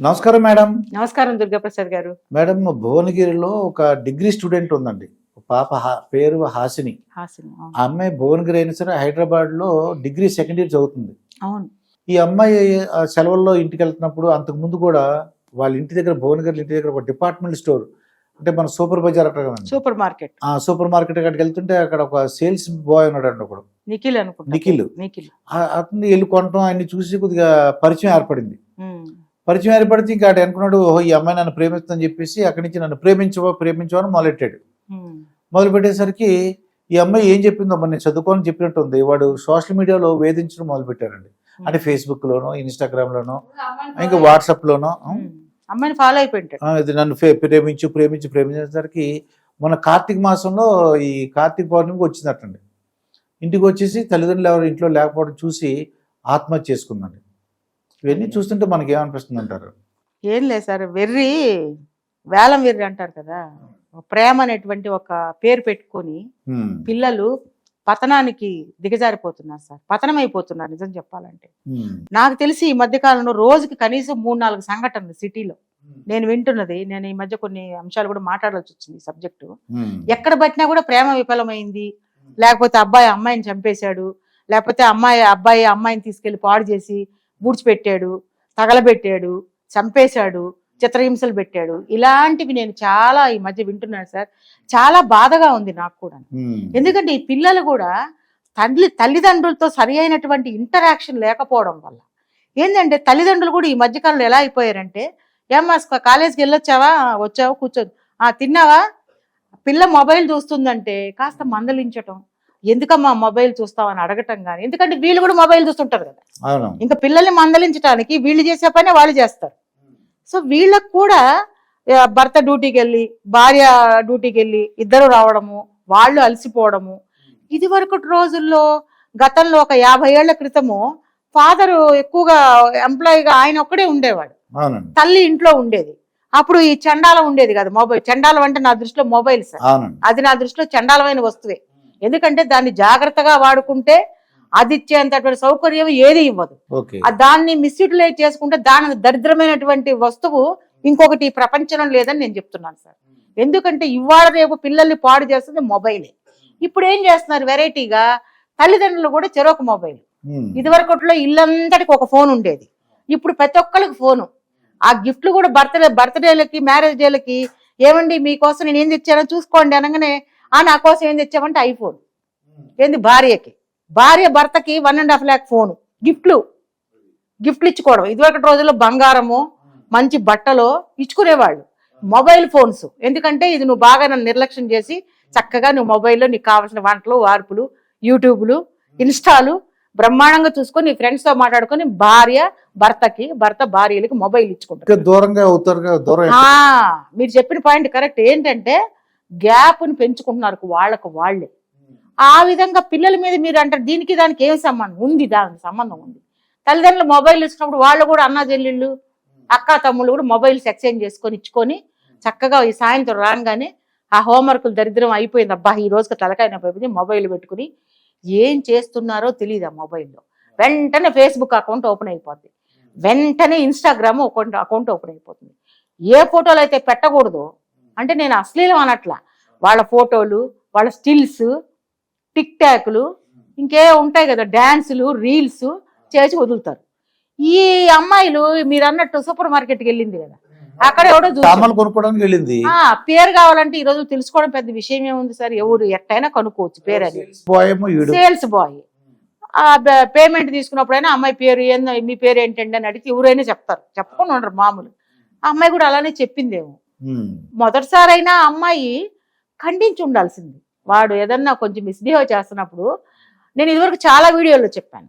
నమస్కారం మేడం. నమస్కారం దుర్గాప్రసాద్ గారు. మేడం భువనగిరిలో ఒక డిగ్రీ స్టూడెంట్ ఉందండి. పాప పేరు హాసిని. ఆ అమ్మాయి భువనగిరి అయినా సరే హైదరాబాద్లో డిగ్రీ సెకండ్ ఇయర్ చదువుతుంది. అవును. ఈ అమ్మాయి సెలవుల్లో ఇంటికి వెళ్తున్నప్పుడు అంతకు ముందు కూడా వాళ్ళ ఇంటి దగ్గర భువనగిరి ఇంటి దగ్గర ఒక డిపార్ట్మెంట్ స్టోర్ అంటే మన సూపర్ బజార్ అక్కడ. Super market. ఆ సూపర్ మార్కెట్ అక్కడికి వెళ్తుంటే అక్కడ ఒక సేల్స్ బాయ్ ఉన్నాడు అండి ఒకడు. నిఖిల్ అనుకుంటా. నిఖిల్. నిఖిల్. అతన్ని వెళ్ళి కొనటం ఆయన్ని చూసి కొద్దిగా పరిచయం ఏర్పడింది. పరిచయం ఏర్పడితే ఇంకా ఆడు అనుకున్నాడు ఓహో ఈ అమ్మాయి నన్ను ప్రేమిస్తుందని చెప్పేసి అక్కడి నుంచి నన్ను ప్రేమించవా ప్రేమించవా అని మొదలెట్టాడు. మొదలు పెట్టేసరికి ఈ అమ్మాయి ఏం చెప్పిందో మరి నేను చదువుకోని చెప్పినట్టు ఉంది. వాడు సోషల్ మీడియాలో వేధించడం మొదలు పెట్టారండి అంటే ఫేస్బుక్ లోనో ఇన్స్టాగ్రామ్ లోనో ఇంకా వాట్సాప్ లోనో ఉమ్. అమ్మాయిని ఫాలో అయిపోయింటాడు. ఆ, ఇది నన్ను ప్రేమించు ప్రేమించు ప్రేమించేసరికి మన కార్తీక మాసంలో ఈ కార్తీక పౌర్ణమికి వచ్చిందటండి. ఇంటికి వచ్చేసి తల్లిదండ్రులు ఎవరు ఇంట్లో లేకపోవడం చూసి ఆత్మహత్య చేసుకుందండి. ఇవన్నీ చూస్తుంటే మనకి ఏమనిపిస్తుంది అంటారు ఏం లేదు సార్ వెర్రి వేలం వెర్రి అంటారు కదా. ప్రేమ అనేటువంటి ఒక పేరు పెట్టుకొని పిల్లలు పతనానికి దిగజారిపోతున్నారు సార్. పతనం అయిపోతున్నారు నిజం చెప్పాలంటే. నాకు తెలిసి ఈ మధ్య కాలంలో రోజుకి కనీసం మూడు నాలుగు సంఘటనలు సిటీలో. నేను వింటున్నది నేను ఈ మధ్య కొన్ని అంశాలు కూడా మాట్లాడాల్సి వచ్చింది ఈ సబ్జెక్టు. ఎక్కడ పట్టినా కూడా ప్రేమ విఫలమైంది. లేకపోతే అబ్బాయి అమ్మాయిని చంపేశాడు. లేకపోతే అమ్మాయి అబ్బాయి అమ్మాయిని తీసుకెళ్ళి పాడు చేసి బూడ్చిపెట్టాడు తగలబెట్టాడు చంపేశాడు చిత్రహింసలు పెట్టాడు. ఇలాంటివి నేను చాలా ఈ మధ్య వింటున్నాను సార్. చాలా బాధగా ఉంది నాకు కూడా. ఎందుకంటే ఈ పిల్లలు కూడా తల్లి తల్లిదండ్రులతో సరి అయినటువంటి ఇంటరాక్షన్ లేకపోవడం వల్ల. ఏంటంటే తల్లిదండ్రులు కూడా ఈ మధ్యకాలంలో ఎలా అయిపోయారంటే ఏమ్మా కాలేజీకి వెళ్ళొచ్చావా? వచ్చావా? కూర్చో. ఆ తిన్నావా? పిల్ల మొబైల్ చూస్తుందంటే కాస్త మందలించటం ఎందుకమ్మా మొబైల్ చూస్తావని అడగటం కానీ ఎందుకంటే వీళ్ళు కూడా మొబైల్ చూస్తుంటారు కదా. ఇంకా పిల్లల్ని మందలించడానికి వీళ్ళు చేసే పనే వాళ్ళు చేస్తారు. సో వీళ్ళకు కూడా భర్త డ్యూటీకి వెళ్ళి భార్య డ్యూటీకి వెళ్ళి ఇద్దరు రావడము వాళ్ళు అలసిపోవడము. ఇది వరకు రోజుల్లో గతంలో ఒక యాభై ఏళ్ళ క్రితము ఫాదర్ ఎక్కువగా ఎంప్లాయీగా ఆయన ఒక్కడే ఉండేవాడు. తల్లి ఇంట్లో ఉండేది. అప్పుడు ఈ చండాలం ఉండేది కదా మొబైల్. చండాలం అంటే నా దృష్టిలో మొబైల్ సార్. అది నా దృష్టిలో చండాలమైన వస్తువే. ఎందుకంటే దాన్ని జాగ్రత్తగా వాడుకుంటే అది ఇచ్చేంతటువంటి సౌకర్యం ఏది ఇవ్వదు. దాన్ని మిస్యూటిలైజ్ చేసుకుంటే దాని దరిద్రమైనటువంటి వస్తువు ఇంకొకటి ఈ ప్రపంచంలో లేదని నేను చెప్తున్నాను సార్. ఎందుకంటే ఇవాళ రేపు పిల్లల్ని పాడు చేస్తుంది మొబైలే. ఇప్పుడు ఏం చేస్తున్నారు వెరైటీగా? తల్లిదండ్రులు కూడా చెరొక మొబైల్. ఇదివరకట్లో ఇల్లంతటికి ఒక ఫోన్ ఉండేది. ఇప్పుడు ప్రతి ఒక్కరికి ఫోను. ఆ గిఫ్ట్లు కూడా బర్త్డే బర్త్డేలకి మ్యారేజ్ డేలకి ఏమండి మీకోసం నేను ఏం తెచ్చానో చూసుకోండి అనగానే ఆ నా కోసం ఏం తెచ్చామంటే ఐఫోన్. ఏంది భార్యకి? భార్య భర్తకి one and half lakh phone గిఫ్ట్లు గిఫ్ట్లు ఇచ్చుకోవడం. ఇదివరకటి రోజుల్లో బంగారము మంచి బట్టలు ఇచ్చుకునేవాళ్ళు. మొబైల్ ఫోన్స్ ఎందుకంటే ఇది నువ్వు బాగా నన్ను నిర్లక్ష్యం చేసి చక్కగా నువ్వు మొబైల్లో నీకు కావాల్సిన వంటలు వార్పులు యూట్యూబ్లు ఇన్స్టాలు బ్రహ్మాండంగా చూసుకొని నీ ఫ్రెండ్స్తో మాట్లాడుకొని భార్య భర్తకి భర్త భార్యలకి మొబైల్ ఇచ్చుకుంటారు. దూరంగా అవుతారు మీరు చెప్పిన పాయింట్ కరెక్ట్ ఏంటంటే గ్యాప్ని పెంచుకుంటున్నారు వాళ్ళకు వాళ్ళే. ఆ విధంగా పిల్లల మీద మీరు అంటారు దీనికి దానికి ఏం సంబంధం? ఉంది దానికి సంబంధం ఉంది. తల్లిదండ్రులు మొబైల్ ఇచ్చినప్పుడు వాళ్ళు కూడా అన్న చెల్లెళ్ళు అక్క తమ్ముళ్ళు కూడా మొబైల్స్ ఎక్స్చేంజ్ చేసుకొని ఇచ్చుకొని చక్కగా ఈ సాయంత్రం రాగానే ఆ హోంవర్క్లు దరిద్రం అయిపోయింది. అబ్బా ఈ రోజుకి తలకాయ అయిపోయింది మొబైల్ పెట్టుకుని ఏం చేస్తున్నారో తెలియదు ఆ మొబైల్లో. వెంటనే ఫేస్బుక్ అకౌంట్ ఓపెన్ అయిపోద్ది. వెంటనే ఇన్స్టాగ్రామ్ అకౌంట్ అకౌంట్ ఓపెన్ అయిపోతుంది. ఏ ఫోటోలు అయితే పెట్టకూడదు అంటే నేను అశ్లీలం అనట్లా. వాళ్ళ ఫోటోలు వాళ్ళ స్టిల్స్ టిక్ టాక్లు ఇంకే ఉంటాయి కదా డ్యాన్సులు రీల్స్ చేసి వదులుతారు. ఈ అమ్మాయిలు మీరు అన్నట్టు సూపర్ మార్కెట్కి వెళ్ళింది కదా. అక్కడ ఎవడో కొనుక్కోవడానికి వెళ్ళింది. పేరు కావాలంటే ఈ రోజు తెలుసుకోవడం పెద్ద విషయం ఏముంది సార్? ఎవరు ఎట్టయినా కనుక్కోవచ్చు పేరు అది సేల్స్ బాయ్ ఆ పేమెంట్ తీసుకున్నప్పుడైనా అమ్మాయి పేరు ఏందో మీ పేరు ఏంటండి అని అడిగితే ఎవరైనా చెప్తారు. చెప్పకుండా ఉండరు మామూలు. ఆ అమ్మాయి కూడా అలానే చెప్పిందేమో. మొదటిసారైనా అమ్మాయి ఖండించి ఉండాల్సింది. వాడు ఏదన్నా కొంచెం మిస్బిహేవ్ చేస్తున్నప్పుడు నేను ఇదివరకు చాలా వీడియోలో చెప్పాను.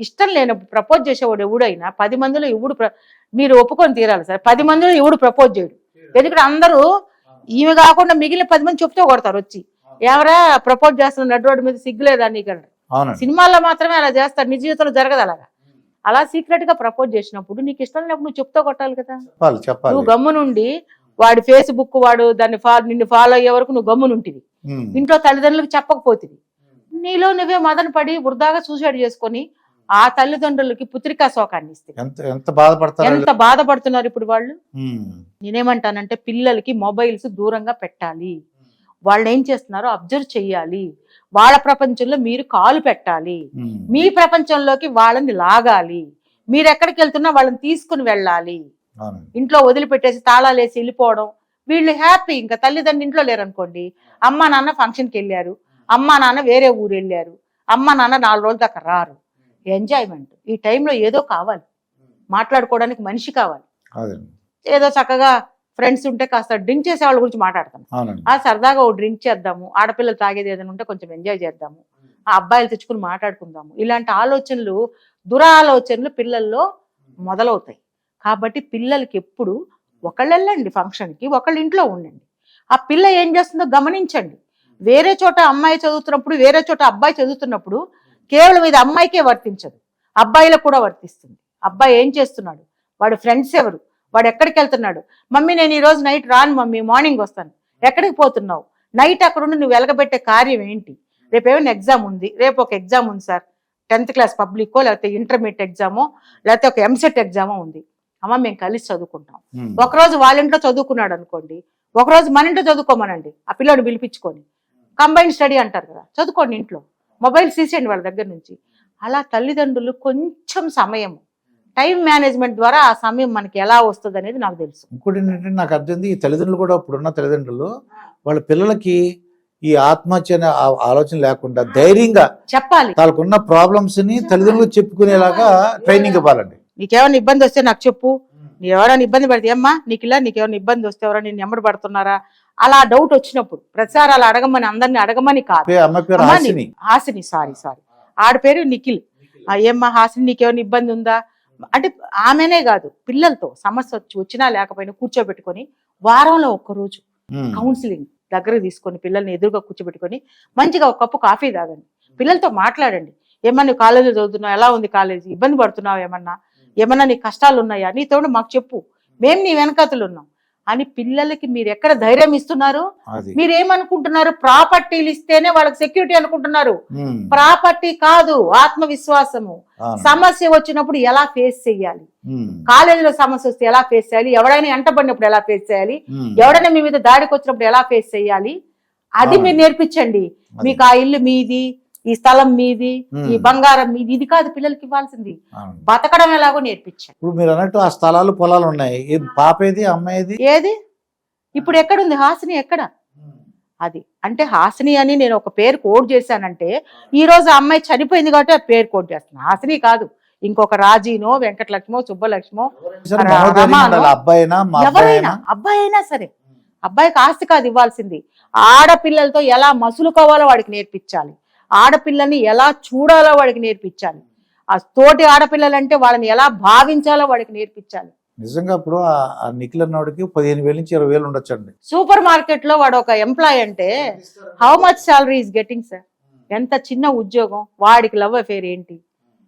ఇష్టం లేనప్పుడు ప్రపోజ్ చేసేవాడు ఎవడైనా పది మందిలో ఎవడు ప్ర- మీరు ఒప్పుకొని తీరాలి సార్. పది మందిలో ఎవడు ప్రపోజ్ చేయడు. ఎందుకంటే అందరూ ఈమె కాకుండా మిగిలిన పది మంది చెప్తూ కొడతారు వచ్చి. ఎవరా ప్రపోజ్ చేస్తున్న నడు రోడ్డు మీద సిగ్గులేదా నీకు అని. అవునండి. సినిమాల్లో మాత్రమే అలా చేస్తారు. నిజ జీవితంలో జరగదు అలాగా. అలా సీక్రెట్గా ప్రపోజ్ చేసినప్పుడు నీకు ఇష్టం లేనప్పుడు నువ్వు చెప్తూ కొట్టాలి కదా. నువ్వు గమ్మునుండి వాడి ఫేస్బుక్ వాడు దాన్ని ఫాలో నిన్ను ఫాలో అయ్యే వరకు నువ్వు గమ్మునుంటివి. ఇంట్లో తల్లిదండ్రులకు చెప్పకపోతుంది నీలో నువ్వే మదన పడి వృధాగా సూసైడ్ చేసుకొని ఆ తల్లిదండ్రులకి పుత్రికా శోకాన్ని ఇస్తాయి ఎంత బాధపడతారు బాధపడుతున్నారు ఇప్పుడు వాళ్ళు? నేనేమంటానంటే పిల్లలకి మొబైల్స్ దూరంగా పెట్టాలి. వాళ్ళు ఏం చేస్తున్నారో అబ్జర్వ్ చెయ్యాలి. వాళ్ళ ప్రపంచంలో మీరు కాలు పెట్టాలి. మీ ప్రపంచంలోకి వాళ్ళని లాగాలి. మీరు ఎక్కడికి వెళ్తున్నా వాళ్ళని తీసుకుని వెళ్ళాలి. ఇంట్లో వదిలిపెట్టేసి తాళాలు వేసి వెళ్ళిపోవడం. వీళ్ళు హ్యాపీ. ఇంకా తల్లిదండ్రులు ఇంట్లో లేరనుకోండి అమ్మ నాన్న ఫంక్షన్కి వెళ్ళారు అమ్మ నాన్న వేరే ఊరు వెళ్ళారు అమ్మ నాన్న నాలుగు రోజుల దాకా రారు. ఎంజాయ్మెంట్. ఈ టైంలో ఏదో కావాలి. మాట్లాడుకోవడానికి మనిషి కావాలి. ఏదో చక్కగా ఫ్రెండ్స్ ఉంటే కాస్త డ్రింక్ చేసే వాళ్ళ గురించి మాట్లాడతాం అవునండి. ఆ సరదాగా ఓ డ్రింక్ చేద్దాము ఆడపిల్లలు తాగేది ఏదైనా ఉంటే కొంచెం ఎంజాయ్ చేద్దాము ఆ అబ్బాయిలు తెచ్చుకుని మాట్లాడుకుందాము. ఇలాంటి ఆలోచనలు దురాలోచనలు పిల్లల్లో మొదలవుతాయి. కాబట్టి పిల్లలకి ఎప్పుడు ఒకళ్ళు వెళ్ళండి ఫంక్షన్కి ఒకళ్ళు ఇంట్లో ఉండండి. ఆ పిల్ల ఏం చేస్తుందో గమనించండి. వేరే చోట అమ్మాయి చదువుతున్నప్పుడు వేరే చోట అబ్బాయి చదువుతున్నప్పుడు కేవలం ఇది అమ్మాయికే వర్తించదు. అబ్బాయిలకు కూడా వర్తిస్తుంది. అబ్బాయి ఏం చేస్తున్నాడు? వాడు ఫ్రెండ్స్ ఎవరు? వాడు ఎక్కడికి వెళ్తున్నాడు? మమ్మీ నేను ఈ రోజు నైట్ రాను మమ్మీ మార్నింగ్ వస్తాను. ఎక్కడికి పోతున్నావు? నైట్ అక్కడుండి నువ్వు వెలగబెట్టే కార్యం ఏంటి? రేపు ఏమైనా ఎగ్జామ్ ఉంది? రేపు ఒక ఎగ్జామ్ ఉంది సార్. టెన్త్ క్లాస్ పబ్లికో లేకపోతే ఇంటర్మీడియట్ ఎగ్జామో లేకపోతే ఒక ఎంసెట్ ఎగ్జామో ఉంది. అమ్మ మేము కలిసి చదువుకుంటాం. ఒకరోజు వాళ్ళ ఇంట్లో చదువుకున్నాడు అనుకోండి ఒకరోజు మన ఇంట్లో చదువుకోమనండి ఆ పిల్లోని పిలిపించుకొని. కంబైన్ స్టడీ అంటారు కదా చదువుకోండి ఇంట్లో. మొబైల్ తీసేయండి వాళ్ళ దగ్గర నుంచి. అలా తల్లిదండ్రులు కొంచెం సమయం టైం మేనేజ్మెంట్ ద్వారా ఆ సమయం మనకి ఎలా వస్తుంది అనేది నాకు తెలుసు. ఇంకోటి ఏంటంటే నాకు అర్థమైంది ఈ తల్లిదండ్రులు కూడా ఇప్పుడున్న తల్లిదండ్రులు వాళ్ళ పిల్లలకి ఈ ఆత్మహత్య అనే ఆలోచన లేకుండా ధైర్యంగా చెప్పాలి. వాళ్ళకున్న ప్రాబ్లమ్స్ని తల్లిదండ్రులు చెప్పుకునేలాగా ట్రైనింగ్ ఇవ్వాలండి. నీకేమైనా ఇబ్బంది వస్తే నాకు చెప్పు. నీ ఎవరైనా ఇబ్బంది పడితే అమ్మా నీకు ఇలా నీకు ఎవరైనా ఇబ్బంది వస్తే ఎవరైనా నేను ఎమ్మడి పడుతున్నారా? అలా డౌట్ వచ్చినప్పుడు ప్రతిసారి అలా అడగమని అందరిని అడగమని కాదు. హాసిని. Sorry sorry. ఆడ పేరు నిఖిల్. ఏమ్మా హాసిని నీకేమైనా ఇబ్బంది ఉందా? అంటే ఆమెనే కాదు పిల్లలతో సమస్య వచ్చి వచ్చినా లేకపోయినా కూర్చోబెట్టుకొని వారంలో ఒక్క రోజు ఉమ్, కౌన్సిలింగ్ దగ్గరకు తీసుకొని పిల్లల్ని ఎదురుగా కూర్చోబెట్టుకొని మంచిగా ఒక కప్పు కాఫీ తాగండి. పిల్లలతో మాట్లాడండి. ఏమన్నా నువ్వు కాలేజీలో చదువుతున్నావు ఎలా ఉంది కాలేజీ? ఇబ్బంది పడుతున్నావు ఏమన్నా? ఏమన్నా నీ కష్టాలు ఉన్నాయా నీతో మాకు చెప్పు. మేము నీ వెనకతులు ఉన్నాం అని పిల్లలకి మీరు ఎక్కడ ధైర్యం ఇస్తున్నారు అది. మీరు ఏమనుకుంటున్నారు ప్రాపర్టీలు ఇస్తేనే వాళ్ళకి సెక్యూరిటీ అనుకుంటున్నారు. ప్రాపర్టీ కాదు ఆత్మవిశ్వాసము. సమస్య వచ్చినప్పుడు ఎలా ఫేస్ చేయాలి? కాలేజీలో సమస్య వస్తే ఎలా ఫేస్ చేయాలి? ఎవడైనా ఎంటబడినప్పుడు ఎలా ఫేస్ చేయాలి? ఎవడైనా మీ మీద దాడికి వచ్చినప్పుడు ఎలా ఫేస్ చేయాలి? అది. మీరు నేర్పించండి. మీకు ఆ ఇల్లు మీది ఈ స్థలం మీది ఈ బంగారం మీది ఇది కాదు పిల్లలకి ఇవ్వాల్సింది. బతకడం ఎలాగో నేర్పించండి ఇప్పుడు మీరు అన్నట్టు ఆ స్థలాలు పొలాలు ఉన్నాయి. ఏ పాప ఏది? ఇప్పుడు ఎక్కడుంది? హాసిని ఎక్కడ? అది. అంటే హాసిని అని నేను ఒక పేరు కోడ్ చేశానంటే ఈ రోజు ఆ అమ్మాయి చనిపోయింది కాబట్టి ఆ పేరు కోడ్ చేస్తున్నాను. హాసిని కాదు. ఇంకొక రాజీనో వెంకటలక్ష్మో సుబ్బలక్ష్మో ఎవరైనా అబ్బాయి అయినా సరే. అబ్బాయికి ఆస్తి కాదు ఇవ్వాల్సింది. ఆడపిల్లలతో ఎలా మసులుకోవాలో వాడికి నేర్పించాలి. ఆడపిల్లని ఎలా చూడాలో వాడికి నేర్పించాలి. ఆ తోటి ఆడపిల్లలంటే వాళ్ళని ఎలా భావించాలో వాడికి నేర్పించాలి. నిజంగా ఇప్పుడు ఆ- నిఖిల్ అన్నవాడికి పదిహేను వేల నుంచి ఇరవై వేలు ఉండొచ్చండి. సూపర్ మార్కెట్లో వాడు ఒక ఎంప్లాయ్ అంటే how much salary is getting sir ఎంత చిన్న ఉద్యోగం? వాడికి లవ్ అఫేర్ ఏంటి?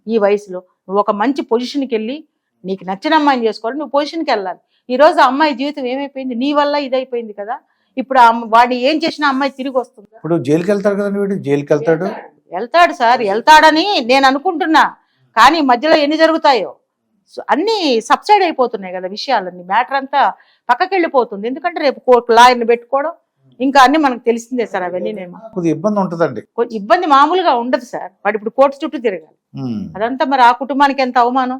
ఈ వయసులో నువ్వు ఒక మంచి పొజిషన్కి వెళ్ళి నీకు నచ్చిన అమ్మాయిని చేసుకోవాలి. నువ్వు పొజిషన్కి వెళ్ళాలి. ఈ రోజు ఆ అమ్మాయి జీవితం ఏమైపోయింది? నీ వల్ల ఇదైపోయింది కదా. ఇప్పుడు వాడు ఏం చేసినా అమ్మాయి తిరిగి వస్తుంది? ఇప్పుడు జైలుకి వెళ్తాడు కదండి వీడు? జైలుకి వెళ్తాడు వెళ్తాడు సార్ వెళ్తాడని నేను అనుకుంటున్నా. కానీ మధ్యలో ఎన్ని జరుగుతాయో. అన్ని సబ్సైడ్ అయిపోతున్నాయి కదా విషయాలన్నీ. మ్యాటర్ అంతా పక్కకి వెళ్ళిపోతుంది ఎందుకంటే రేపు కోర్టు లాయర్ని పెట్టుకోవడం ఇంకా అన్ని మనకు తెలిసిందే సార్ అవన్నీ నేను. కొద్దిగా ఇబ్బంది ఉంటుందండి. ఇబ్బంది మామూలుగా ఉండదు సార్. వాడు ఇప్పుడు కోర్టు చుట్టూ తిరగాలి. అదంతా మరి ఆ కుటుంబానికి ఎంత అవమానం?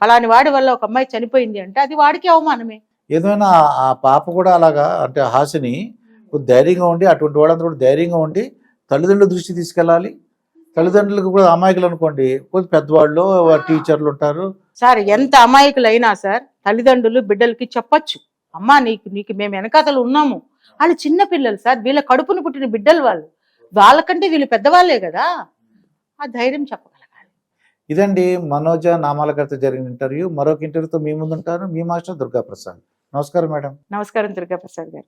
ఫలాని వాడి వల్ల ఒక అమ్మాయి చనిపోయింది అంటే అది వాడికి అవమానమే. ఏదైనా ఆ- పాప కూడా అలాగా అంటే హాసిని కొద్ది ధైర్యంగా ఉండి అటువంటి వాళ్ళందరూ కూడా ధైర్యంగా ఉండి తల్లిదండ్రుల దృష్టి తీసుకెళ్ళాలి. తల్లిదండ్రులకు కూడా అమాయకులు అనుకోండి కొద్ది పెద్దవాళ్ళు టీచర్లు ఉంటారు. సార్ ఎంత అమాయకులైనా సార్ తల్లిదండ్రులు బిడ్డలకి చెప్పొచ్చు అమ్మా నీకు నీకు మేము వెనకాతలు ఉన్నాము వాళ్ళు చిన్న పిల్లలు సార్ వీళ్ళ కడుపును పుట్టిన బిడ్డలు వాళ్ళు వాళ్ళకంటే వీళ్ళు పెద్దవాళ్ళే కదా. ఆ ధైర్యం చెప్పగలగాలి. ఇదండి మనోజ నామాలకర్త జరిగిన ఇంటర్వ్యూ. మరొక ఇంటర్వ్యూతో మీ ముందు ఉంటాను మీ మాస్టర్ దుర్గా ప్రసాద్ నమస్కారం మేడం. నమస్కారం దుర్గా ప్రసాద్ గారు.